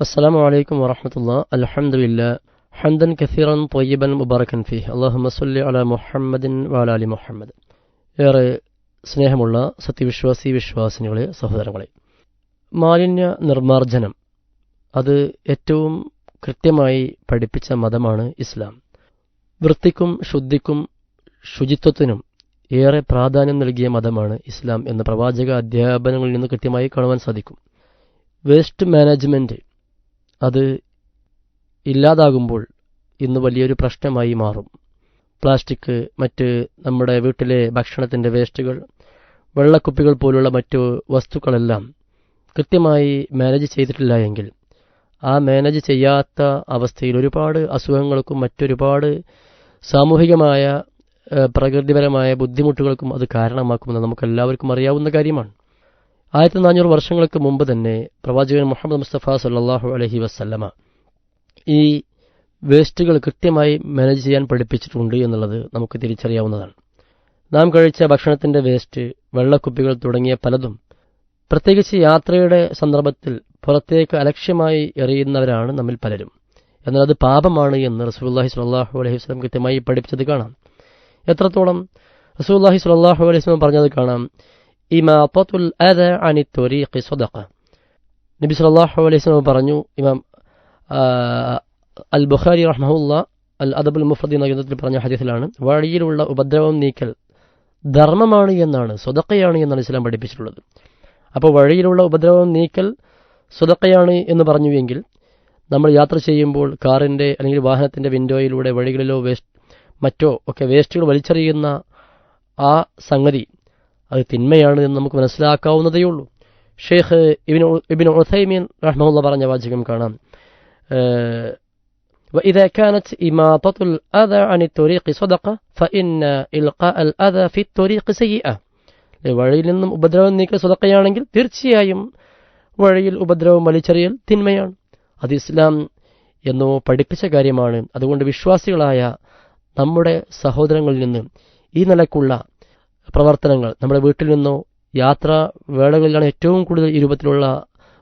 السلام عليكم ورحمة الله الحمد لله حمدا كثيرا طيبا مباركا فيه اللهم صل على محمد وعلى آل محمد ഏറെ സ്നേഹമുള്ള സത്യവിശ്വാസി വിശ്വാസിനികളെ സഹോദരങ്ങളെ മാലിന്യ നിർമ്മാർജ്ജനം അത് ഏറ്റവും കൃത്യമായി പഠിപ്പിച്ച മതമാണ് ഇസ്ലാം വൃത്തിക്കും ശുദ്ധിക്കും ശുചിത്വത്തിനും ഏറെ പ്രാധാന്യം നൽകിയ മതമാണ് ഇസ്ലാം എന്ന പ്രവാചക അധ്യാപനങ്ങളിൽ നിന്ന് കൃത്യമായി കാണുവാൻ സാധിക്കും വേസ്റ്റ് മാനേജ്മെൻറ്റ് അത് ഇല്ലാതാകുമ്പോൾ ഇന്ന് വലിയൊരു പ്രശ്നമായി മാറും. പ്ലാസ്റ്റിക് മറ്റ് നമ്മുടെ വീട്ടിലെ ഭക്ഷണത്തിന്റെ വേസ്റ്റുകൾ വെള്ളക്കുപ്പികൾ പോലുള്ള മറ്റു വസ്തുക്കളെല്ലാം കൃത്യമായി മാനേജ് ചെയ്തിട്ടില്ല എങ്കിൽ ആ മാനേജ് ചെയ്യാത്ത അവസ്ഥയിൽ ഒരുപാട് അസുഖങ്ങൾക്കും മറ്റൊരുപാട് സാമൂഹികമായ പ്രകൃതിപരമായ ബുദ്ധിമുട്ടുകൾക്കും അത് കാരണമാക്കുമെന്ന് നമുക്കെല്ലാവർക്കും അറിയാവുന്ന കാര്യമാണ്. ആയിരത്തി നാനൂറ് വർഷങ്ങൾക്ക് മുമ്പ് തന്നെ പ്രവാചകൻ മുഹമ്മദ് മുസ്തഫ സല്ലാഹു അലഹി വസ്ല്ലമ ഈ വേസ്റ്റുകൾ കൃത്യമായി മാനേജ് ചെയ്യാൻ പഠിപ്പിച്ചിട്ടുണ്ട് എന്നുള്ളത് നമുക്ക് തിരിച്ചറിയാവുന്നതാണ്. നാം കഴിച്ച ഭക്ഷണത്തിന്റെ വേസ്റ്റ് വെള്ളക്കുപ്പികൾ തുടങ്ങിയ പലതും പ്രത്യേകിച്ച് യാത്രയുടെ സന്ദർഭത്തിൽ പുറത്തേക്ക് അലക്ഷ്യമായി എറിയുന്നവരാണ് നമ്മിൽ പലരും. എന്നാൽ അത് പാപമാണ് എന്ന് റസൂല്ലാഹി സ്വല്ലാഹു അലൈഹി വസ്ലം കൃത്യമായി പഠിപ്പിച്ചത് കാണാം. എത്രത്തോളം റസൂല്ലാഹി സ്വല്ലാഹു അലൈഹി വസ്ലം പറഞ്ഞത് കാണാം? ഇമാത്തുൽ അദ അനി ത്വരീഖി സദഖ നബി സല്ലല്ലാഹു അലൈഹി വസല്ലം പറഞ്ഞു ഇമാം അൽ ബുഖാരി റഹ്മഹുല്ല അൽ അദബുൽ മുഫ്രദി എന്ന ഗ്രന്ഥത്തിൽ പറഞ്ഞ ഹദീസിലാണ് വഴിയിലുള്ള ഉപദ്രവം നീക്കൽ ധർമ്മമാണ് എന്നാണ് സ്വതക്കയാണ് എന്നാണ് ഇസ്ലാം പഠിപ്പിച്ചിട്ടുള്ളത്. അപ്പോൾ വഴിയിലുള്ള ഉപദ്രവം നീക്കൽ സ്വതക്കയാണ് എന്ന് പറഞ്ഞുവെങ്കിൽ നമ്മൾ യാത്ര ചെയ്യുമ്പോൾ കാറിന്റെ അല്ലെങ്കിൽ വാഹനത്തിന്റെ വിൻഡോയിലൂടെ വഴികളിലോ വേസ്റ്റ് മറ്റോ ഒക്കെ വേസ്റ്റുകൾ വലിച്ചെറിയുന്ന ആ സംഗതി അത് തിന്മയാണ് എന്ന് നമുക്ക് മനസ്സിലാക്കാവുന്നതേ ഉള്ളൂ ഷെയ്ഖ് ഇബിൻ ഇബിൻ ഉസൈമീൻ റഹ്മുള്ള പറഞ്ഞ വാചകം കാണാം ഏഹ്, وإذا كانت إماطة الأذى عن الطريق صدقة فإن إلقاء الأذى في الطريق سيئة അല്ലേ, വഴിയിൽ നിന്നും ഉപദ്രവം നീക്കൽ സ്വതക്കയാണെങ്കിൽ തീർച്ചയായും വഴിയിൽ ഉപദ്രവം വലിച്ചെറിയൽ തിന്മയാണ് അത് ഇസ്ലാം എന്നോ പഠിപ്പിച്ച കാര്യമാണ് അതുകൊണ്ട് വിശ്വാസികളായ നമ്മുടെ സഹോദരങ്ങളിൽ നിന്ന് ഈ നിലക്കുള്ള പ്രവർത്തനങ്ങൾ നമ്മുടെ വീട്ടിൽ നിന്നോ യാത്രാ വേളകളിലാണ് ഏറ്റവും കൂടുതൽ ഈ രൂപത്തിലുള്ള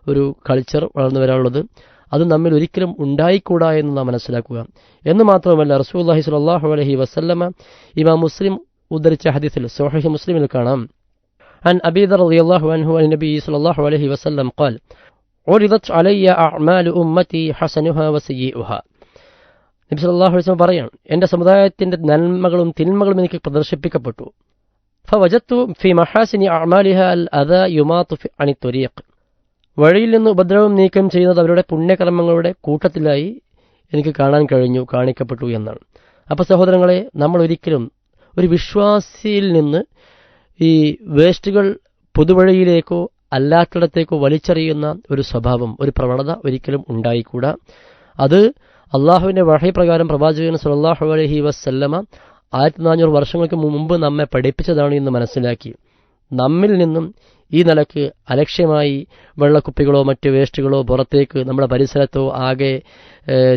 ഒരു കൾച്ചർ വളർന്നു വരാനുള്ളത് അത് നമ്മിൽ ഒരിക്കലും ഉണ്ടായിക്കൂടാ എന്ന് നാം മനസ്സിലാക്കുക എന്ന് മാത്രമല്ല റസൂല്ലാഹി സ്വല്ലല്ലാഹു അലൈഹി വസല്ലമ ഇമാം മുസ്ലിം ഉദ്ധരിച്ച ഹദീസിൽ സോഹി മുസ്ലിമിൽ കാണാം عن أبي ذر رضي الله عنه عن النبي صلى الله عليه وسلم قال عرضت علي أعمال أمتي حسنها وسيئها നബി സല്ലല്ലാഹു അലൈഹി വസല്ലം പറയാണ് എൻ്റെ സമുദായത്തിൻ്റെ നന്മകളും തിന്മകളും എനിക്ക് പ്രദർശിപ്പിക്കപ്പെട്ടു ഫവജത്തു ഫി മഹാസിനി അമാലിഹ അൽ അദ യുമാത്തു അണി ത്വരീഖ് വഴിയിൽ നിന്ന് ഉപദ്രവം നീക്കം ചെയ്യുന്നത് അവരുടെ പുണ്യകർമ്മങ്ങളുടെ കൂട്ടത്തിലായി എനിക്ക് കാണാൻ കഴിഞ്ഞു കാണിക്കപ്പെട്ടു എന്നാണ്. അപ്പോൾ സഹോദരങ്ങളെ നമ്മൾ ഒരിക്കലും ഒരു വിശ്വാസിയിൽ നിന്ന് ഈ വേസ്റ്റുകൾ പൊതുവഴിയിലേക്കോ അല്ലാത്തിടത്തേക്കോ വലിച്ചെറിയുന്ന ഒരു സ്വഭാവം ഒരു പ്രവണത ഒരിക്കലും ഉണ്ടായിക്കൂടാ. അത് അള്ളാഹുവിന്റെ വഴി പ്രകാരം പ്രവാചകൻ സുല്ലാഹു അലഹി വസ്ല്ലമ ആയിരത്തി നാനൂറ് വർഷങ്ങൾക്ക് മുമ്പ് നമ്മെ പഠിപ്പിച്ചതാണ് എന്ന് മനസ്സിലാക്കി. നമ്മിൽ നിന്നും ഈ നിലയ്ക്ക് അലക്ഷ്യമായി വെള്ളക്കുപ്പികളോ മറ്റ് വേസ്റ്റുകളോ പുറത്തേക്ക് നമ്മുടെ പരിസരത്തോ ആകെ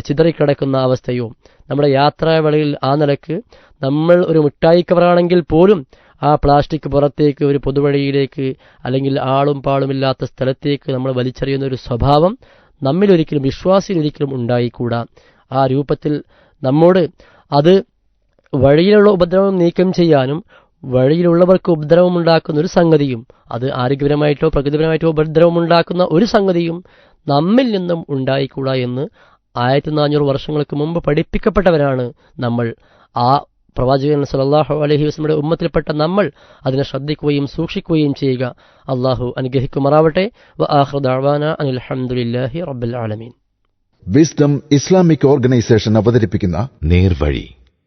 ചിതറിക്കിടക്കുന്ന അവസ്ഥയോ നമ്മുടെ യാത്രാവേളയിൽ ആ നിലയ്ക്ക് നമ്മൾ ഒരു മിഠായി കവറാണെങ്കിൽ പോലും ആ പ്ലാസ്റ്റിക് പുറത്തേക്ക് ഒരു പൊതുവഴിയിലേക്ക് അല്ലെങ്കിൽ ആളും പാളുമില്ലാത്ത സ്ഥലത്തേക്ക് നമ്മൾ വലിച്ചെറിയുന്ന ഒരു സ്വഭാവം നമ്മിലൊരിക്കലും വിശ്വാസിയിലൊരിക്കലും ഉണ്ടായിക്കൂടാ. ആ രൂപത്തിൽ നമ്മോട് അത് വഴിയിലുള്ള ഉപദ്രവം നീക്കം ചെയ്യാനും വഴിയിലുള്ളവർക്ക് ഉപദ്രവം ഉണ്ടാക്കുന്ന ഒരു സംഗതിയും അത് ആരോഗ്യപരമായിട്ടോ പ്രകൃതിപരമായിട്ടോ ഉപദ്രവം ഉണ്ടാക്കുന്ന ഒരു സംഗതിയും നമ്മിൽ നിന്നും ഉണ്ടായിക്കൂടാ എന്ന് ആയിരത്തി നാനൂറ് വർഷങ്ങൾക്ക് മുമ്പ് പഠിപ്പിക്കപ്പെട്ടവരാണ് നമ്മൾ. ആ പ്രവാചകൻ സല്ലല്ലാഹു അലഹി വസ്ലമിയുടെ ഉമ്മത്തിൽപ്പെട്ട നമ്മൾ അതിനെ ശ്രദ്ധിക്കുകയും സൂക്ഷിക്കുകയും ചെയ്യുക. അള്ളാഹു അനുഗ്രഹിക്കുമാറാവട്ടെ. വ ആഖിറു ദഅവാന അനിൽ ഹംദുലില്ലാഹി റബ്ബിൽ ആലമീൻ. വിസ്ഡം ഇസ്ലാമിക് ഓർഗനൈസേഷൻ അവതരിപ്പിക്കുന്ന നേർവഴി